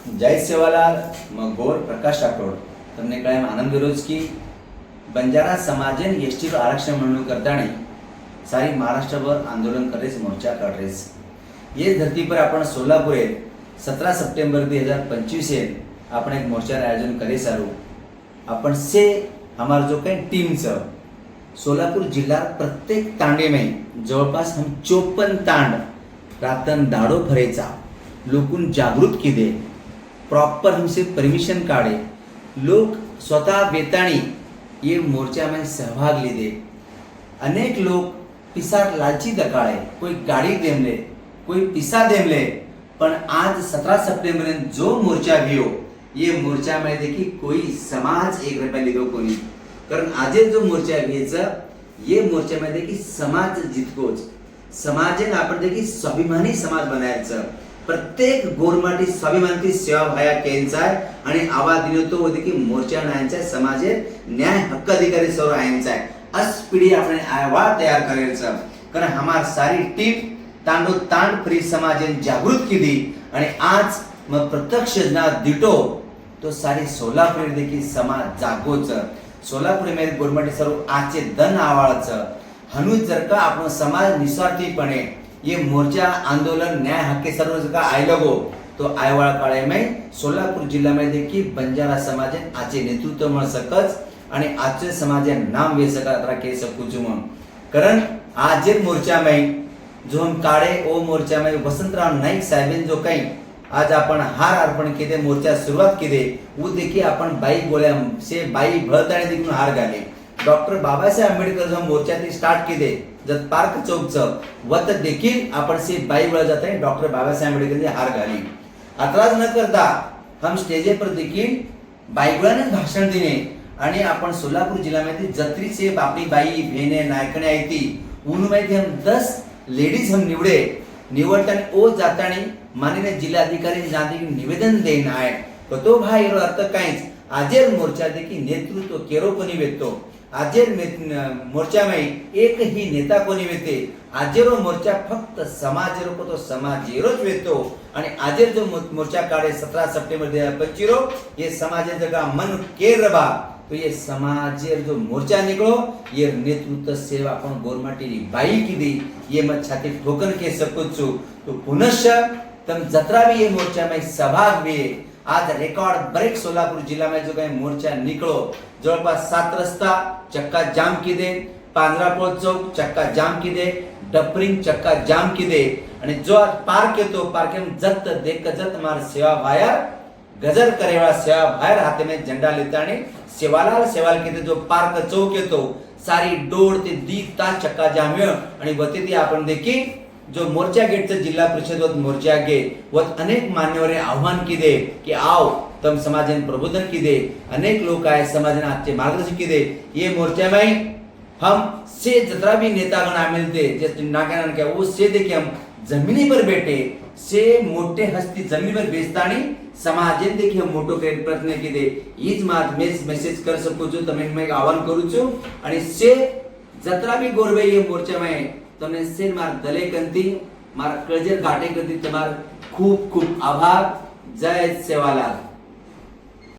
જય સેવાલાલ મગોર પ્રકાશ રાઠોડ તમને કાયમ આનંદ રોજ की बंजारा समाजन एसटीचं आरक्षण म्हणून करताना सारी महाराष्ट्रभर आंदोलन करेच मोर्चा काढरेच ये धरती पर आपण सोलापूर आहे सतरा सप्टेंबर दोन हजार पंचवीस आहे आपण एक मोर्चार आयोजन करे सारू आपण से हमारा जो काही टीमचं सोलापूर जिल्ह्यात प्रत्येक तांडेमे जवळपास हम चोपन्न तांड रातन दाडो भरायचा लोकून जागृत किदे प्रॉपर हमसे परमिशन काढे. लोक स्वतः बेताणी ये मोर्चा में सहभाग लिदे. अनेक लोग पिसार लालची दकाळे कोई गाडी देमले कोई पिसा देमले पण आज सतरा सप्टेंबर जो मोर्चा घेऊ ये मोर्चा में देखी कोई समाज एक रुपया लिदो कोणी. कारण आजे जो मोर्चा घ्यायचा ये मोर्चा में देखी समाज जितकोच. समाजेन आपण देखी स्वाभिमानी समाज बनायचं. प्रत्येक गोरमाटी स्वाभिमानी सेवा भाया केंचा आहे आणि आवाज दिलो तो देखील मोर्चा नायांचा समाजे न्याय हक्क अधिकारी सर्व आयांचा आहे. अस पिढी आपण आवाज तयार करायचं. कारण हमार सारी टीम तांडो तांड फ्री समाजेन जागृत केली आणि आज मग प्रत्यक्ष ना दिटो तो सारी सोलापूर देखील समाज जागोच. सोलापूरमध्ये गोरमाटी सर्व आजचे दन आवाळाचं. हनु जर का आपण समाज निस्वार्थीपणे ये मोर्चा आंदोलन न्याय हक्के सर्व का? आयलो गो तो आयवाळा काळे में सोलापूर जिल्ह्यामध्ये देखील बंजारा समाज आचे नेतृत्व म्हण सकच आणि आजचे समाज नाम वे सकत के सकूच म्हणून. कारण आज जे मोर्चा में जो हम काळे ओ मोर्चा में वसंतराव नाईक साहेबांनी जो काही आज आपण हार अर्पण केले मोर्चा सुरुवात केली व देखील आपण बाई गोळ्या से बाई भळताने देखील हार घाले. डॉक्टर बाबासाहेब आंबेडकर जो मोर्चा ते स्टार्ट केले जत पार्क चौकचं वत देखील आपण से बाई वळ जात आहे डॉक्टर बाबासाहेब आंबेडकरांनी हार घाली. अत्राज न करता हम स्टेजे पर देखील बाईगुळानेच भाषण देणे आणि आपण सोलापूर जिल्ह्यामध्ये जत्रीचे बापी बाई भेने नायकणे आहे ती हम दस लेडीज हम निवडे. निवडताना ओ जाताना माननीय जिल्हाधिकारी जाती निवेदन देणार आहे तो भाई अर्थ काहीच. आजेर मोर्चा देखील नेतृत्व केरो कोणी वेतो आजेर मोर्चा में एक ही नेता कोणी वेते आजेरो मोर्चा फक्त समाजेरो को तो समाजेरोच वेतो आणि आजेर जो मोर्चा काढे सतरा सप्टेंबर दोन हजार ये समाजे जगा मन केर रबा. तो ये समाजेर जो मोर्चा निकलो ये नेतृत्व सेवा आपण गोरमाटी बाई की दी ये मत छाती ठोकन के सकूच छु. तो पुनश्च तम जत्रा भी ये मोर्चा में सभाग भी आज रेकॉर्ड ब्रेक सोलापूर जिला में जो काही मोर्चा निकलो जवळपास सात रस्ता चक्का जाम किदे पांढरापोळ चौक चक्का जाम किदे डपरिंग चक्का जाम किदे आणि जो आज पार्क येतो पार्क जत देख जत मार सेवा भायर गजर करेवा सेवा भायर हाते में झंडा लेता आणि सेवालाल सेवाल किदे जो पार्क चौक येतो सारी डोळ ते दी तास चक्का जाम येऊ आणि वती ती आपण देखील जो मोर्चा गेटचं जिल्हा परिषद व मोर्चा गेट व अनेक मान्यवरे आव्हान किदे की आओ तम समाजन प्रबोधन किदे अनेक लोग आए समाजन आज मार्गदर्शन किदे ये मोर्चा में हम से जितना भी नेता गण मिलते जैसे नागानंद क्या वो से देखिए हम जमीनी पर बैठे से मोटे हस्ती जमीन पर बेचतानी समाज देखिए हम मोटो क्रेड की दे ईज मात में मेसेज कर सको जो तमें मैं आह्वान करू छू आणि से जत्रा भी गोरबे ये मोर्चा में તમને સેન માર દલે કંતી મારા કળજર ઘાટે કંતી તમાર ખૂબ ખૂબ આભાર. જય સેવાલાલ.